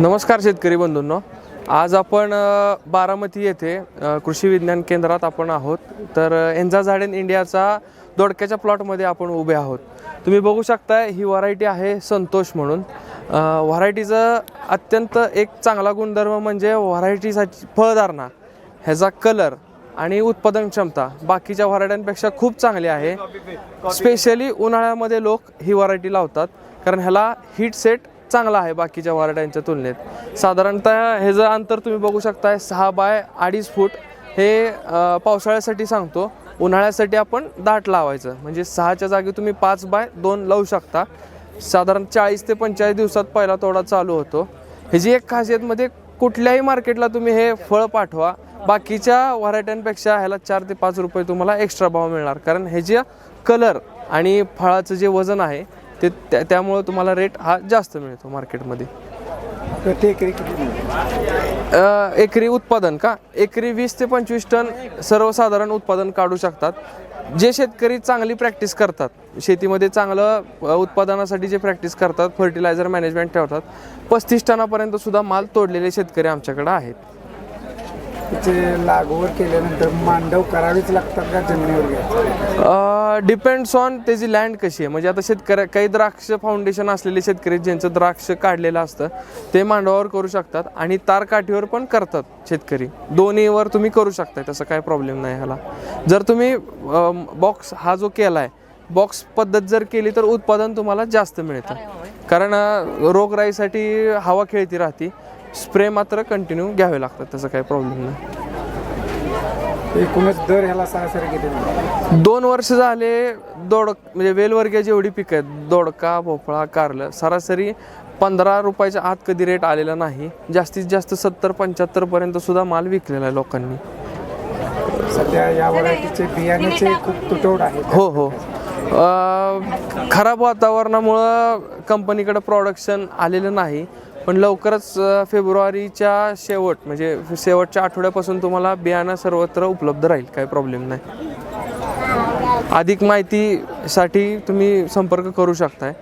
नमस्कार शेतकरी बंधूंनो. आज आपण बारामती येथे कृषी विज्ञान केंद्रात आपण आहोत. तर एन्झा झाडेन इंडियाचा दोडक्याच्या प्लॉटमध्ये आपण उभे आहोत. तुम्ही बघू शकता ही व्हरायटी आहे संतोष म्हणून. व्हरायटीचं अत्यंत एक चांगला गुणधर्म म्हणजे व्हरायटीसाठी फळधारणा ह्याचा कलर आणि उत्पादन क्षमता बाकीच्या व्हरायट्यांपेक्षा खूप चांगली आहे. स्पेशली उन्हाळ्यामध्ये लोक ही व्हरायटी लावतात. कारण ह्याला हीट सेट चांगला आहे बाकीच्या वारड्यांच्या तुलनेत. साधारणतः ह्याचं अंतर तुम्ही बघू शकताय सहा बाय अडीच फूट हे पावसाळ्यासाठी सांगतो. उन्हाळ्यासाठी आपण दाट लावायचं. म्हणजे सहाच्या जागी तुम्ही पाच बाय दोन लावू शकता. साधारण चाळीस ते पंचेचाळीस दिवसात पहिला तोडा चालू होतो. ह्याची एक खासियतमध्ये कुठल्याही मार्केटला तुम्ही हे फळ पाठवा. बाकीच्या व्हरायट्यांपेक्षा ह्याला चार ते पाच रुपये तुम्हाला एक्स्ट्रा भाव मिळणार. कारण ह्याचे कलर आणि फळाचं जे वजन आहे ते त्या- त्यामुळं तुम्हाला रेट हा जास्त मिळतो मार्केटमध्ये प्रति एकरी किती मिळते? अ, एकरी उत्पादन का? एकरी वीस ते पंचवीस टन सर्वसाधारण उत्पादन काढू शकतात. जे शेतकरी चांगली प्रॅक्टिस करतात शेतीमध्ये चांगलं अ, उत्पादनासाठी जे प्रॅक्टिस करतात फर्टिलायझर मॅनेजमेंट ठेवतात पस्तीस टनापर्यंत सुद्धा माल तोडलेले शेतकरी आमच्याकडे आहेत. त्याचे लागवड केल्यानंतर मांडव करावेच लागतात का जमिनीवर घ्यायचं? डिपेंड्स ऑन त्याची लँड कशी आहे. म्हणजे आता शेतकऱ्या काही द्राक्ष फाउंडेशन असलेले शेतकरी ज्यांचं द्राक्ष काढलेलं असतं ते मांडवावर करू शकतात आणि तार काठीवर पण करतात शेतकरी. दोन्हीवर तुम्ही करू शकताय तसं काय प्रॉब्लेम नाही ह्याला. जर तुम्ही बॉक्स हा जो केला आहे बॉक्स पद्धत जर केली तर उत्पादन तुम्हाला जास्त मिळतं. कारण रोगराईसाठी हवा खेळती राहते. स्प्रे मात्र कंटिन्यू घ्यावे लागतात तसं काही प्रॉब्लेम नाही. एकूणच दर ह्याला सरासरी किती दोन वर्ष झाले दोड म्हणजे वेलवर्गीय जेवढी पिकं आहेत दोडका भोपळा कारलं सरासरी पंधरा रुपयाच्या आत कधी रेट आलेला नाही. जास्तीत जास्त सत्तर पंच्याहत्तर पर्यंत सुद्धा माल विकलेला आहे लोकांनी. सध्या या व्हरायटीचे बियाण्याचे खूप तुटवड आहे हो हो. अं, खराब वातावरणामुळं कंपनीकडे प्रोडक्शन आलेलं नाही. पण लवकरच फेब्रुवारीच्या शेवट म्हणजे शेवटच्या आठवड्यापासून तुम्हाला बियाणं सर्वत्र उपलब्ध राहील काही प्रॉब्लेम नाही. अधिक माहितीसाठी तुम्ही संपर्क करू शकताय.